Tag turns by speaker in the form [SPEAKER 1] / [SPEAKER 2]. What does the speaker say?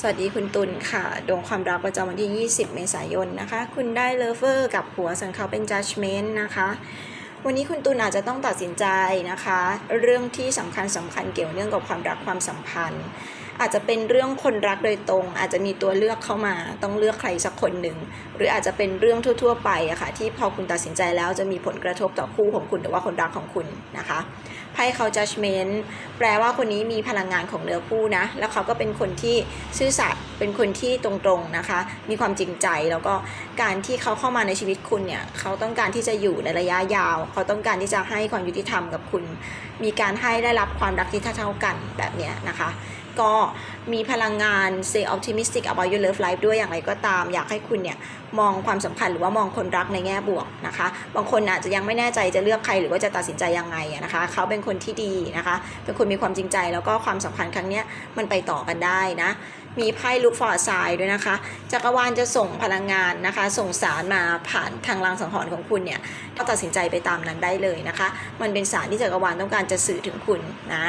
[SPEAKER 1] สวัสดีคุณตุลค่ะ ดวงความรักประจำวันที่ 20 เมษายนนะคะ คุณได้เลฟเวอร์กับหัวส่วนเขาเป็น judgment นะคะ วันนี้คุณตุลอาจจะต้องตัดสินใจนะคะ เรื่องที่สำคัญสำคัญเกี่ยวเนื่องกับความรักความสัมพันธ์ อาจจะเป็นเรื่องคนรักโดยตรง อาจจะมีตัวเลือกเข้ามา ต้องเลือกใครสักคนหนึ่ง หรืออาจจะเป็นเรื่องทั่ว ๆ ไปอะค่ะที่พอคุณตัดสินใจแล้วจะมีผลกระทบต่อคู่ของคุณหรือว่าคนรักของคุณนะคะไพ่เขา judgment แปลว่าคนนี้มีพลังงานของเนื้อคู่นะ แล้วเขาก็เป็นคนที่ซื่อสัตย์เป็นคนที่ตรงๆนะคะ มีความจริงใจแล้วก็การที่เขาเข้ามาในชีวิตคุณเนี่ยเขาต้องการที่จะอยู่ในระยะยาว เขาต้องการที่จะให้ความยุติธรรมกับคุณ มีการให้ได้รับความรักที่เท่าๆกันแบบเนี้ยนะคะ ก็มีพลังงาน say optimistic about your love life ด้วยอย่างไรก็ตาม อยากให้คุณเนี่ยมองความสัมพันธ์หรือว่ามองคนรักในแง่บวกนะคะ บางคนอาจจะยังไม่แน่ใจจะเลือกใครหรือว่าจะตัดสินใจยังไงนะคะ เขาเป็นคนที่ดีนะคะ เป็นคนมีความจริงใจแล้วก็ความสัมพันธ์ครั้งนี้มันไปต่อกันได้นะมีไพ่ look for a sign ด้วยนะคะ จักรวาลจะส่งพลังงานนะคะ ส่งสารมาผ่านทางรางสังหรณ์ของคุณเนี่ยก็ตัดสินใจไปตามนั้นได้เลยนะคะ มันเป็นสารที่จักรวาลต้องการจะสื่อถึงคุณนะ